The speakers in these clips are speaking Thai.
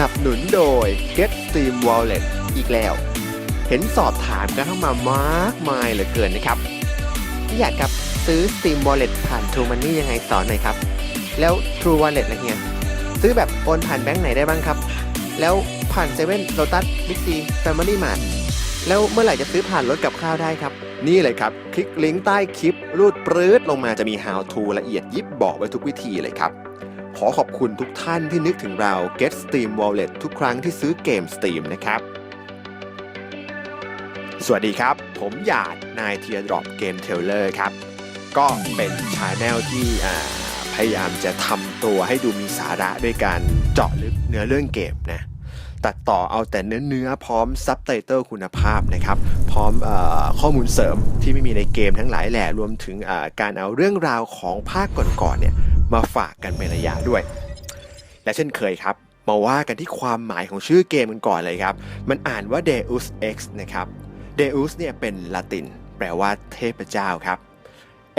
นับสนุนโดย Get Steam Wallet อีกแล้ว เห็นสอบถามกันเข้ามามากมายเหลือเกินนะครับอยากกับซื้อ Steam Wallet ผ่าน True Money ยังไงสอนหน่อยครับ แล้ว True Wallet อะไรเงี้ยซื้อแบบโอนผ่านแบงค์ไหนได้บ้างครับ แล้วผ่านเซเว่นโ t ตัสบิ๊กซีแฟมิลี่มาร์แล้วเมื่อไหร่จะซื้อผ่านรถกับข้าวได้ครับ นี่เลยครับ คลิกลิงก์ใต้คลิปรูดปรื๊ดลงมาจะมี How to ละเอียดยิบบอกไว้ทุกวิธีเลยครับ ขอขอบคุณทุกท่านที่นึกถึงเรา Get Steam Wallet ทุกครั้งที่ซื้อเกม Steam นะครับ สวัสดีครับ ผมหยาดนายเทียดรอปเกมเทเลอร์ครับ ก็เป็นชาแนลที่พยายามจะทำตัวให้ดูมีสาระด้วยการเจาะลึกเนื้อเรื่องเกมนะตัดต่อเอาแต่เนื้อเนื้อๆพร้อมซับไตเติลคุณภาพนะครับ พร้อมอข้อมูลเสริมที่ไม่มีในเกมทั้งหลายแหละรวมถึงการเอาเรื่องราวของภาคก่อนๆเนี่ย มาฝากกันเป็นระยะด้วย และเช่นเคยครับมาว่ากันที่ความหมายของชื่อเกมกันก่อนเลยครับ มันอ่านว่า Deus Ex นะครับ Deus เนี่ยเป็นละติน แปลว่าเทพเจ้าครับ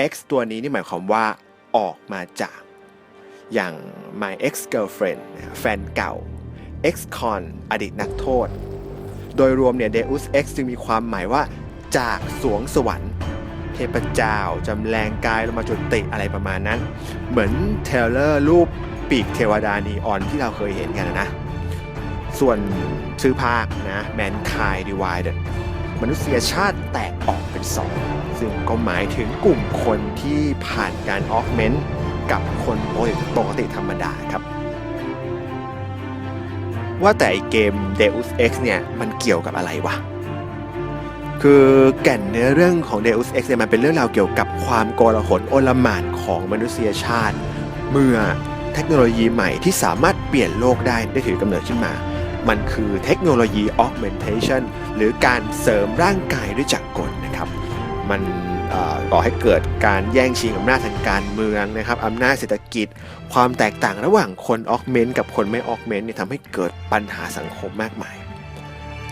X ตัวนี้นี่หมายความว่าออกมาจาก อย่าง my ex girlfriend แฟนเก่า ex con อดีตนักโทษ โดยรวมเนี่ย Deus Ex จึงมีความหมายว่าจากสวงสวรรค์ เทพเจ้าจำแรงกายลงมาจุติอะไรประมาณนั้น เหมือนเทเลอร์รูปปีกเทวดานีออนที่เราเคยเห็นกันนะ ส่วนชื่อภาคนะ Mankind Divided มนุษยชาติแตกออกเป็นสองซึ่งก็หมายถึงกลุ่มคนที่ผ่านการออกเมนต์กับคนปกติติธรรมดาครับ ว่าแต่เกม Deus Ex เนี่ย มันเกี่ยวกับอะไรวะ คือแก่นเนื้อเรื่องของ Deus Ex เนี่ยมันเป็นเรื่องราวเกี่ยวกับความโกลาหลโอลหม่านของมนุษยชาติ เมื่อเทคโนโลยีใหม่ที่สามารถเปลี่ยนโลกได้ได้ถือกำเนิดขึ้นมา มันคือเทคโนโลยี augmentation หรือการเสริมร่างกายด้วยจักรกลนะครับ มันก่อให้เกิดการแย่งชิงอำนาจทางการเมืองนะครับอำนาจเศรษฐกิจ ความแตกต่างระหว่างคนออกเมนต์กับคนไม่ออกเมนต์เนี่ยทำให้เกิดปัญหาสังคมมากมาย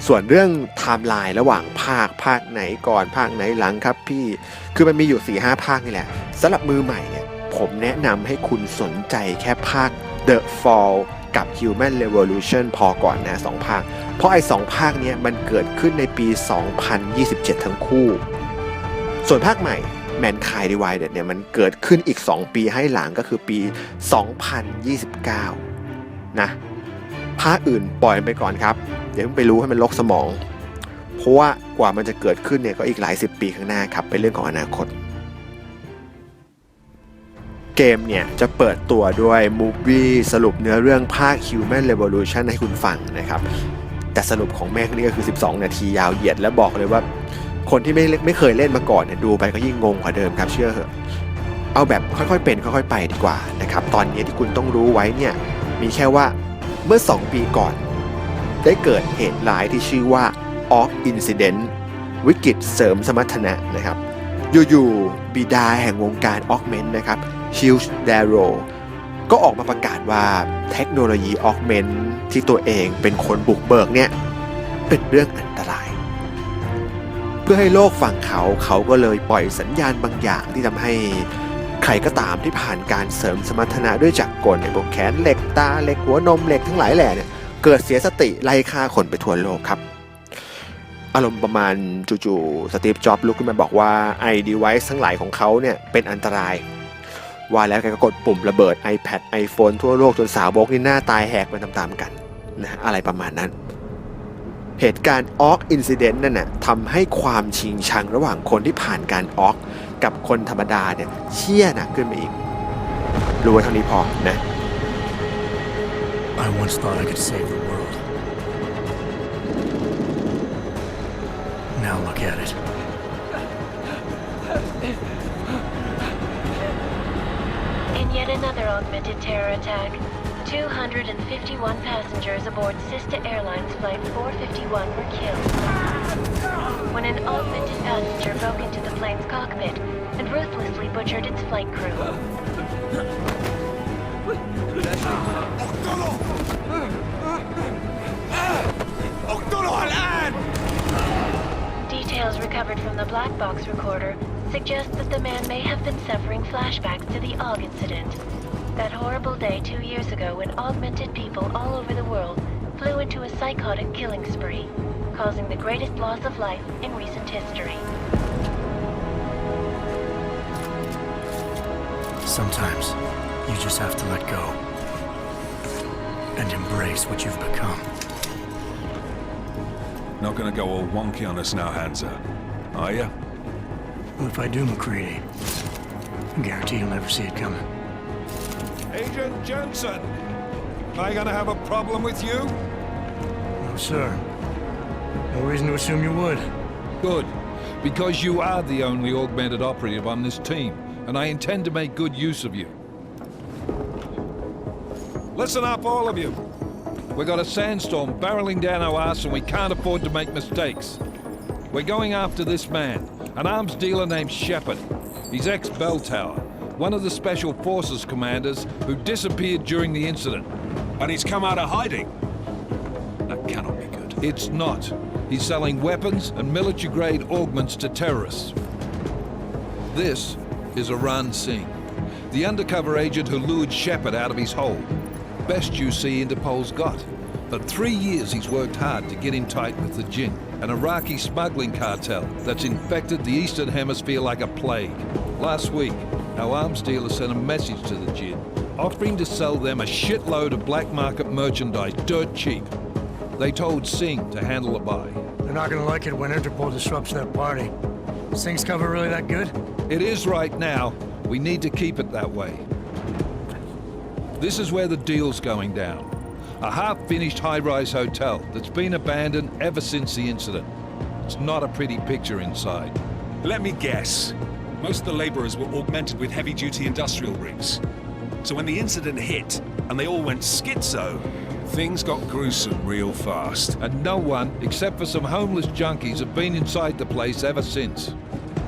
ส่วนเรื่องไทม์ไลน์ระหว่างภาคภาคไหนก่อนภาคไหนหลังครับพี่ คือมันมีอยู่4ีหภาคนี่แหละสำหรับมือใหม่เนี่ยผมแนะนำให้คุณสนใจแค่ภาค The Fall กับ Human Revolution พอก่อนนะสองภาค เพราะไอ้สองภาคเนี้ยมันเกิดขึ้นในปี 2027 ทั้งคู่ ส่วนภาคใหม่ Mankind Divided เนี่ยมันเกิดขึ้นอีก 2 ปีให้หลังก็คือปี 2029 นะ ภาคอื่นปล่อยไปก่อนครับเดี๋ยวเพิ่งไปรู้ให้มันลกสมอง เพราะว่ากว่ามันจะเกิดขึ้นเนี่ยก็อีกหลายสิบปีข้างหน้าครับเป็นเรื่องของอนาคต เกมเนี่ยจะเปิดตัวด้วยมูฟวี่สรุปเนื้อเรื่องภาค Human Revolution ให้คุณฟังนะครับ แต่สรุปของแม่งนี่ก็คือ 12 นาทียาวเหยียดและบอกเลยว่า คนที่ไม่ไม่เคยเล่นมาก่อนเนี่ยดูไปก็ยิ่งงงกว่าเดิมครับเชื่อเหอะเอาแบบค่อยๆเป็นค่อยๆไปดีกว่านะครับตอนนี้ที่คุณต้องรู้ไว้เนี่ยมีแค่ว่า เมื่อ 2 ปีก่อน ได้เกิดเหตุร้ายที่ชื่อว่า Off Incident วิกฤตเสริมสมรรถนะนะครับ อยู่ๆบิดาแห่งวงการ Augment นะครับชิลส์เดโรก็ออกมาประกาศว่าเทคโนโลยี Augment ที่ตัวเองเป็นคนบุกเบิกเนี่ย เป็นเรื่องอันตราย เพื่อให้โลกฟังเขาเขาก็เลยปล่อยสัญญาณบางอย่างที่ทำให้ ใครก็ตามที่ผ่านการเสริมสมรรถนะด้วยจักรกลในพวกแขนเหล็กตาเหล็กหัวนมเหล็กทั้งหลายแหล่เนี่ยเกิดเสียสติไล่ฆ่าคนไปทั่วโลกครับ อารมณ์ประมาณจู่ๆสตีฟจ็อบลุกขึ้นมาบอกว่าไอดีไวซ์ทั้งหลายของเขาเนี่ยเป็นอันตราย ว่าแล้วแกก็กดปุ่มระเบิด iPad iPhone ทั่วโลกจนสาวบกนี่หน้าตายแหกไปตามๆกันนะอะไรประมาณนั้นเหตุการณ์ออกอินซิเดนต์นั่นน่ะทำให้ความชิงชังระหว่างคนที่ผ่านการออก กับคนธรรมดาเนี่ยเชี่ยหนักขึ้นไปอีก รู้ไว้เท่านี้พอนะ I once thought I could save the world. Now look at it. In yet another augmented terror attack, 251 passengers aboard Sista Airlines Flight 451 were killed. When an augmented passenger broke into the plane's cockpit and ruthlessly butchered its flight crew. Details recovered from the black box recorder suggest that the man may have been suffering flashbacks to the Og incident. That horrible day two years ago when augmented people all over the world flew into a psychotic killing spree, causing the greatest loss of life in recent history. Sometimes you just have to let go and embrace what you've become. Not gonna go all wonky on us now, Hansa. Are you? Well, if I do, McCready, I guarantee you'll never see it coming. Agent Jensen! Am I gonna have a problem with you? No, sir. No reason to assume you would. Good, because you are the only augmented operative on this team, and I intend to make good use of you. Listen up, all of you. We've got a sandstorm barreling down our ass, and we can't afford to make mistakes. We're going after this man, an arms dealer named Shepard. He's ex Bell Tower, one of the Special Forces commanders who disappeared during the incident. And he's come out of hiding. That cannot be good. It's not. He's selling weapons and military grade augments to terrorists. This is Aran Singh, the undercover agent who lured Shepard out of his hole. Best you see Interpol's got. For three years he's worked hard to get him tight with the Jinn, an Iraqi smuggling cartel that's infected the Eastern Hemisphere like a plague. Last week, our arms dealer sent a message to the Jinn, offering to sell them a shitload of black market merchandise dirt cheap. They told Singh to handle the buy. They're not gonna like it when Interpol disrupts their party. Is Things cover really that good? It is right now. We need to keep it that way. This is where the deal's going down. A half-finished high-rise hotel that's been abandoned ever since the incident. It's not a pretty picture inside. Let me guess. Most of the laborers were augmented with heavy duty industrial rigs. So when the incident hit and they all went schizo, Things got gruesome real fast. And no one, except for some homeless junkies, have been inside the place ever since.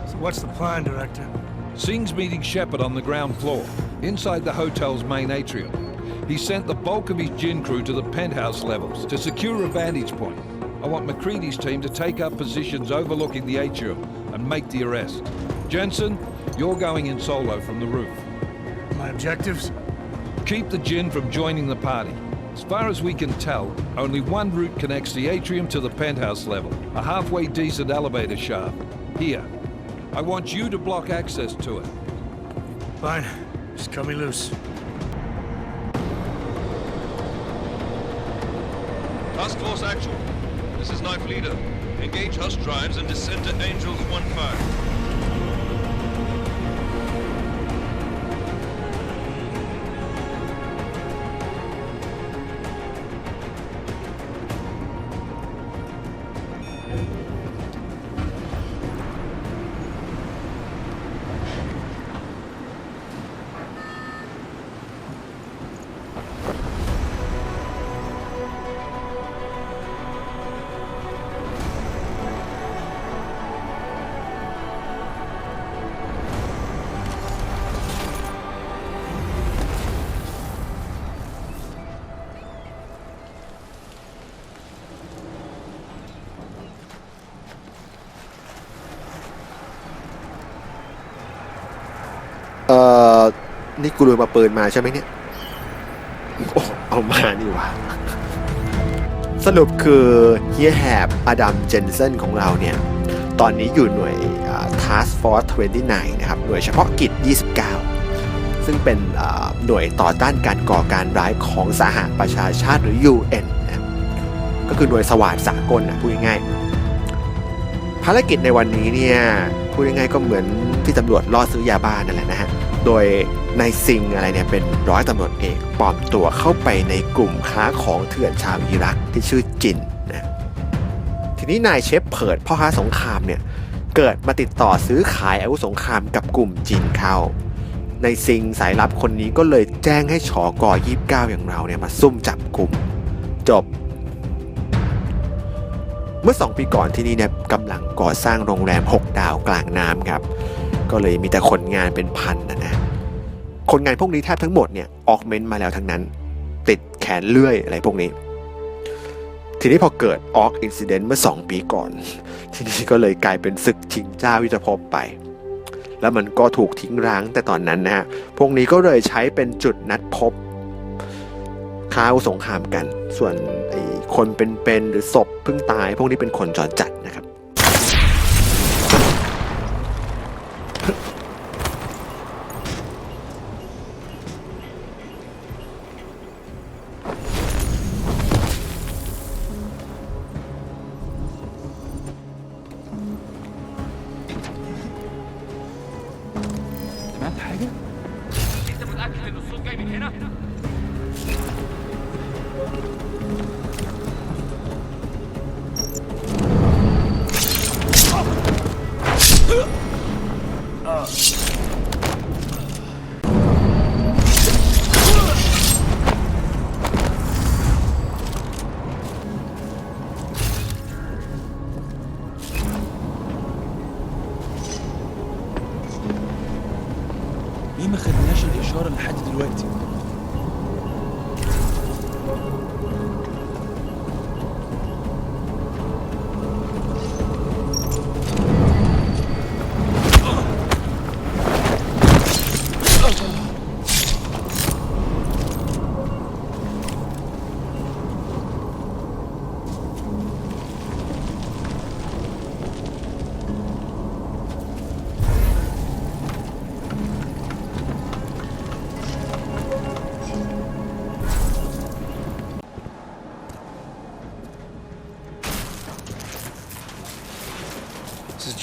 So what's the plan, Director? Singh's meeting Shepard on the ground floor, inside the hotel's main atrium. He sent the bulk of his gin crew to the penthouse levels to secure a vantage point. I want McCready's team to take up positions overlooking the atrium and make the arrest. Jensen, you're going in solo from the roof. My objectives? Keep the gin from joining the party. As far as we can tell, only one route connects the atrium to the penthouse level, a halfway decent elevator shaft. Here. I want you to block access to it. Fine. Just cut me loose. Task Force Actual. This is Knife Leader. Engage Hush drives and descend to Angels 1-5. นี่กูรวยมาเปืนมาใช่ไหมเนี่ย โอ้ เอามานี่ว่าสรุปคือเฮียแฮบอดัมเจนเซนของเราเนี่ย ตอนนี้อยู่หน่วย Task Force 29 นะครับ หน่วยเฉพาะกิจ 29 ซึ่งเป็นหน่วยต่อต้านการก่อการร้ายของสหประชาชาติหรือ UN นะก็คือหน่วยสวาดสากลนะพูดง่ายๆภารกิจในวันนี้เนี่ย พูดง่ายๆก็เหมือนที่ตำรวจล่อซื้อยาบ้านั่นแหละนะฮะ โดย นายซิงอะไรเนี่ยเป็นร้อยตำรวจเอกปลอมตัวเข้าไปในกลุ่มค้าของเถื่อนชาวอิรักที่ชื่อจินนะทีนี้นายเชฟเพิดพ่อค้าสงครามเนี่ยเกิดมาติดต่อซื้อขายอาวุธสงครามกับกลุ่มจินเข้านายซิงสายลับคนนี้ก็เลยแจ้งให้ชอกอ29อย่างเราเนี่ยมาซุ่มจับกลุ่มจบ เมื่อ 2 ปีก่อนที่นี่เนี่ยกำลังก่อสร้างโรงแรม 6 ดาวกลางน้ำครับ ก็เลยมีแต่คนงานเป็นพันนะนะ คนงานพวกนี้แทบทั้งหมดเนี่ยออกเมนต์มาแล้วทั้งนั้น ติดแขนเลื่อยอะไรพวกนี้ ทีนี้พอเกิดออกอินซิเดนต์เมื่อ 2 ปีก่อน ทีนี้ก็เลยกลายเป็นศึกชิงเจ้ายุทธภพไป แล้วมันก็ถูกทิ้งร้างแต่ตอนนั้นนะฮะพวกนี้ก็เลยใช้เป็นจุดนัดพบค้าวสงครามกัน ส่วนไอ้คนเป็นๆหรือศพเพิ่งตาย พวกนี้เป็นคนจรจัด Enough.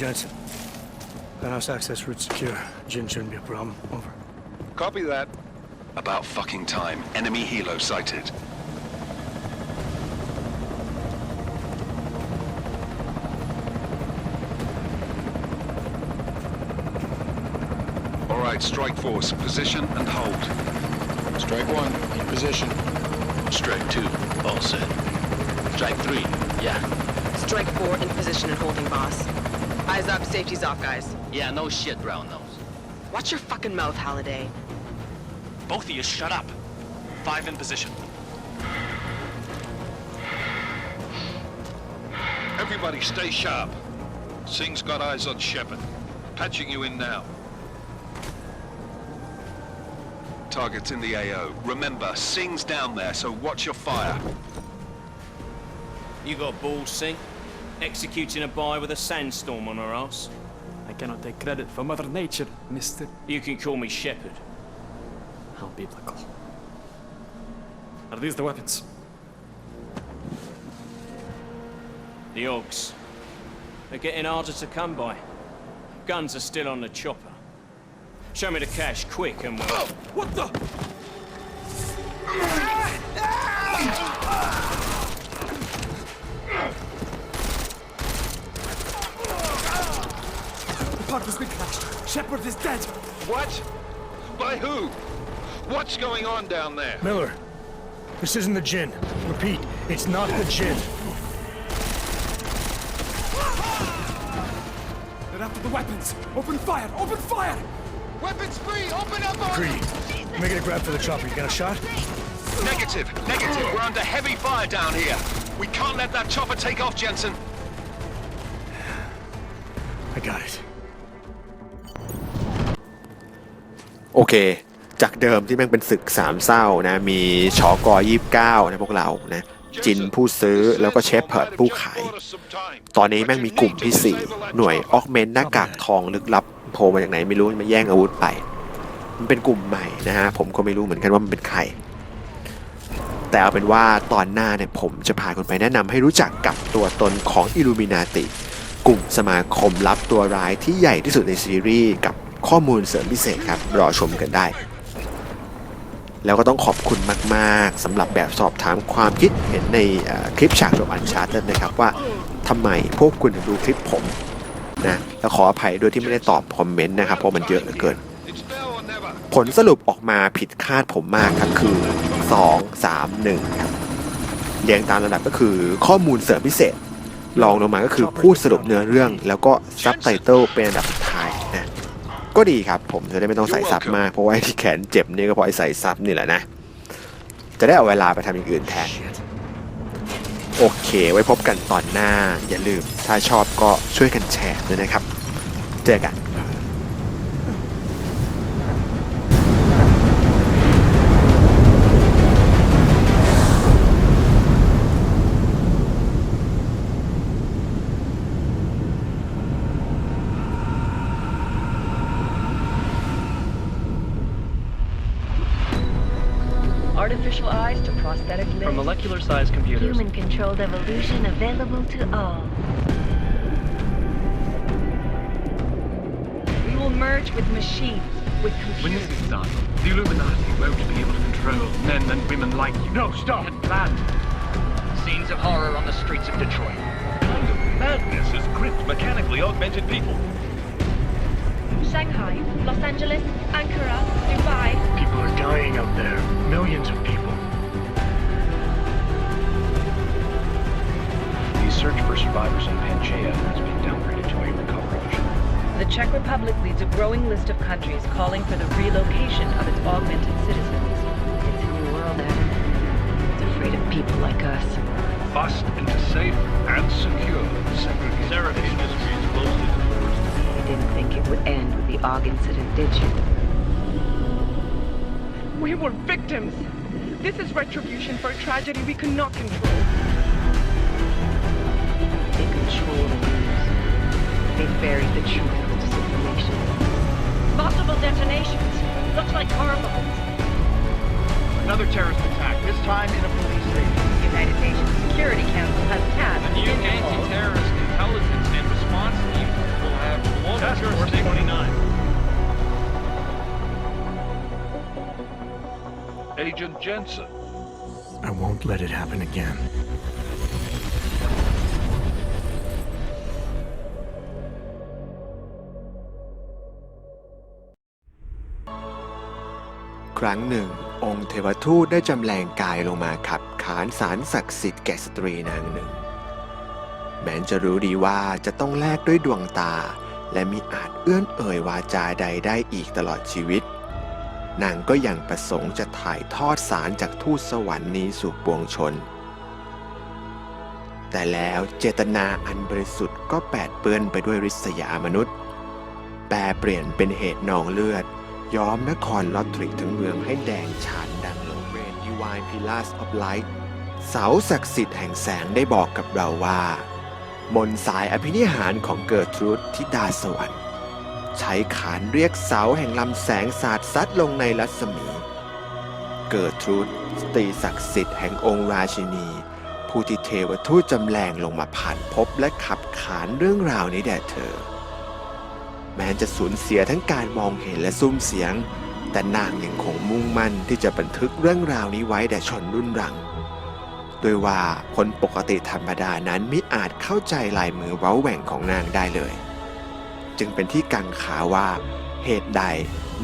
Jensen. Penthouse access route secure. Jin shouldn't be a problem. Over. Copy that. About fucking time. Enemy helo sighted. All right, strike force. Position and hold. Strike one, in position. Strike two, all set. Strike three, yeah. Strike four in position and holding, boss. Eyes up, safety's off, guys. Yeah, no shit, brown nose. Watch your fucking mouth, Halliday. Both of you shut up. Five in position. Everybody stay sharp. Singh's got eyes on Shepard. Patching you in now. Targets in the AO. Remember, Singh's down there, so watch your fire. You got balls, Sing? Executing a buy with a sandstorm on her ass? I cannot take credit for Mother Nature, Mister. You can call me Shepard. How biblical. Are these the weapons? The Ogs. They're getting harder to come by. Guns are still on the chopper. Show me the cash quick and we'll... Oh, what the? Ah! Pod has been crashed. Shepard is dead. What? By who? What's going on down there? Miller, this isn't the Jin. Repeat, it's not the Jin. They're after the weapons. Open fire! Open fire! Weapons free! Open up Greedy, making a grab for the chopper. You got a shot? Negative! Negative, negative. We're under heavy fire down here. We can't let that chopper take off, Jensen. I got it. โอเค จากเดิมที่แม่งเป็นศึกสามเศร้านะ มีชอกอยี่เก้านะพวกเรานะจินผู้ซื้อแล้วก็เชฟเพิร์ดผู้ขาย ตอนนี้แม่งมีกลุ่มที่ 4 หน่วยออกเมนหน้ากากทองลึกลับโผล่มาจากไหนไม่รู้มาแย่งอาวุธไป มันเป็นกลุ่มใหม่นะฮะ ผมก็ไม่รู้เหมือนกันว่ามันเป็นใคร แต่เอาเป็นว่าตอนหน้าเนี่ยผมจะพาคุณไปแนะนำให้รู้จักกับตัวตนของอิลูมินาติ กลุ่มสมาคมลับตัวร้ายที่ใหญ่ที่สุดในซีรีส์กับ ข้อมูลเสริมพิเศษครับ รอชมกันได้ แล้วก็ต้องขอบคุณมากๆสำหรับแบบสอบถามความคิดเห็นในคลิปฉากจบอันชาร์ตนะครับว่าทำไมพวกคุณถึงดูคลิปผมนะแล้วขออภัยด้วยที่ไม่ได้ตอบคอมเมนต์นะครับเพราะมันเยอะเหลือเกิน ผลสรุปออกมาผิดคาดผมมากครับคือ 2 3 1ครับเรียงตามระดับก็คือข้อมูลเสริมพิเศษรองลงมาก็คือพูดสรุปเนื้อเรื่อง แล้วก็ซับไตเติลเป็นอันดับ ก็ดีครับ ผมจะได้ไม่ต้องใส่ซับมาก เพราะว่าที่แขนเจ็บนี่ก็เพราะไอ้ใส่ซับนี่แหละนะ จะได้เอาเวลาไปทำอย่างอื่นแทน โอเค ไว้พบกันตอนหน้า อย่าลืม ถ้าชอบก็ช่วยกันแชร์ด้วยนะครับ เจอกัน artificial eyes to prosthetic limbs. From molecular-sized computers. Human-controlled evolution available to all. We will merge with machines, with computers. When this is done, the Illuminati won't be able to control men and women like you. No, stop! We had planned. Scenes of horror on the streets of Detroit. kind of madness has gripped mechanically augmented people? Shanghai, Los Angeles, Ankara, Dubai. People are dying out there. Millions of people. The search for survivors in Pangaea has been downgraded to a recovery mission. The Czech Republic leads a growing list of countries calling for the relocation of its augmented citizens. It's a new world, Adam. It's afraid of people like us. Bust into safe and secure segregation. Sarah industry is closely controlled. You didn't think it would end with the AUG incident, did you? We were victims. This is retribution for a tragedy we could not control. They control the news. They buried the truth with disinformation. Multiple detonations. Looks like car bombs. Another terrorist attack, this time in a police station. The United Nations Security Council has tasked The new anti-terrorist intelligence and response team will have global Task Force jurisdiction. 29. Agent Jensen. I won't let it happen again. ครั้งหนึ่ง องค์เทวทูตได้จำแรงกายลงมาขับขานสารศักดิ์สิทธิ์แก่สตรีนางหนึ่ง แม้จะรู้ดีว่าจะต้องแลกด้วยดวงตา และมิอาจเอื้อนเอ่ยวาจาใดได้อีกตลอดชีวิต นางก็ยังประสงค์จะถ่ายทอดสารจากทูตสวรรค์นี้สู่ปวงชน แต่แล้วเจตนาอันบริสุทธิ์ก็แปดเปื้อนไปด้วยริษยามนุษย์ แปรเปลี่ยนเป็นเหตุนองเลือด ย้อมนครลอตทริกทั้งเมืองให้แดงฉานดังโลเรน Divine Pillars of Light เสาศักดิ์สิทธิ์แห่งแสงได้บอกกับเราว่า มนสายอภินิหารของเกิดทรุธทิดาสวรรค์ ใช้ขานเรียกเสาแห่งลำแสงสาดซัดลงในรัศมี เกิดทรุธสตรีศักดิ์สิทธิ์แห่งองค์ราชินี ผู้ที่เทวทูตจำแรงลงมาผ่านพบและขับขานเรื่องราวนี้แด่เธอ แม้จะสูญเสียทั้งการมองเห็นและซุ้มเสียง แต่นางยังคงมุ่งมั่นที่จะบันทึกเรื่องราวนี้ไว้แด่ชนรุ่นหลังโดยว่าคนปกติธรรมดานั้นมิอาจเข้าใจลายมือเว้าแหว่งของนางได้เลย จึงเป็นที่กังขาว่า เหตุใด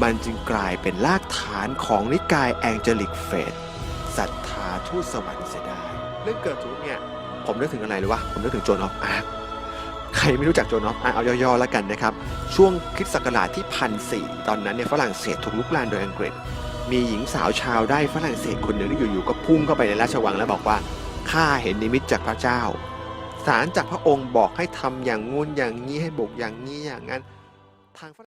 มันจึงกลายเป็นรากฐานของนิกายแองเจลิกเฟสศรัทธาทูตสวรรค์เสียได้เรื่องเกิดทุกเนี่ยผมนึกถึงอะไรรู้วะ ผมนึกถึงโจนออฟอาร์คใครไม่รู้จักโจนอฟอาร์คเอาย่อๆแล้วกันนะครับ ช่วงคริสต์ศักราชที่พันสี่ตอนนั้นเนี่ยฝรั่งเศสถูกลุกลานโดยอังกฤษ มีหญิงสาวชาวได้ฝรั่งเศสคนหนึ่งที่อยู่ๆก็พุ่งเข้าไปในราชวังแล้วบอกว่าข้าเห็นนิมิตจากพระเจ้า สารจากพระองค์บอกให้ทำอย่างงู้นอย่างนี้ให้บกอย่างนี้อย่างนั้นทางฝรั่ง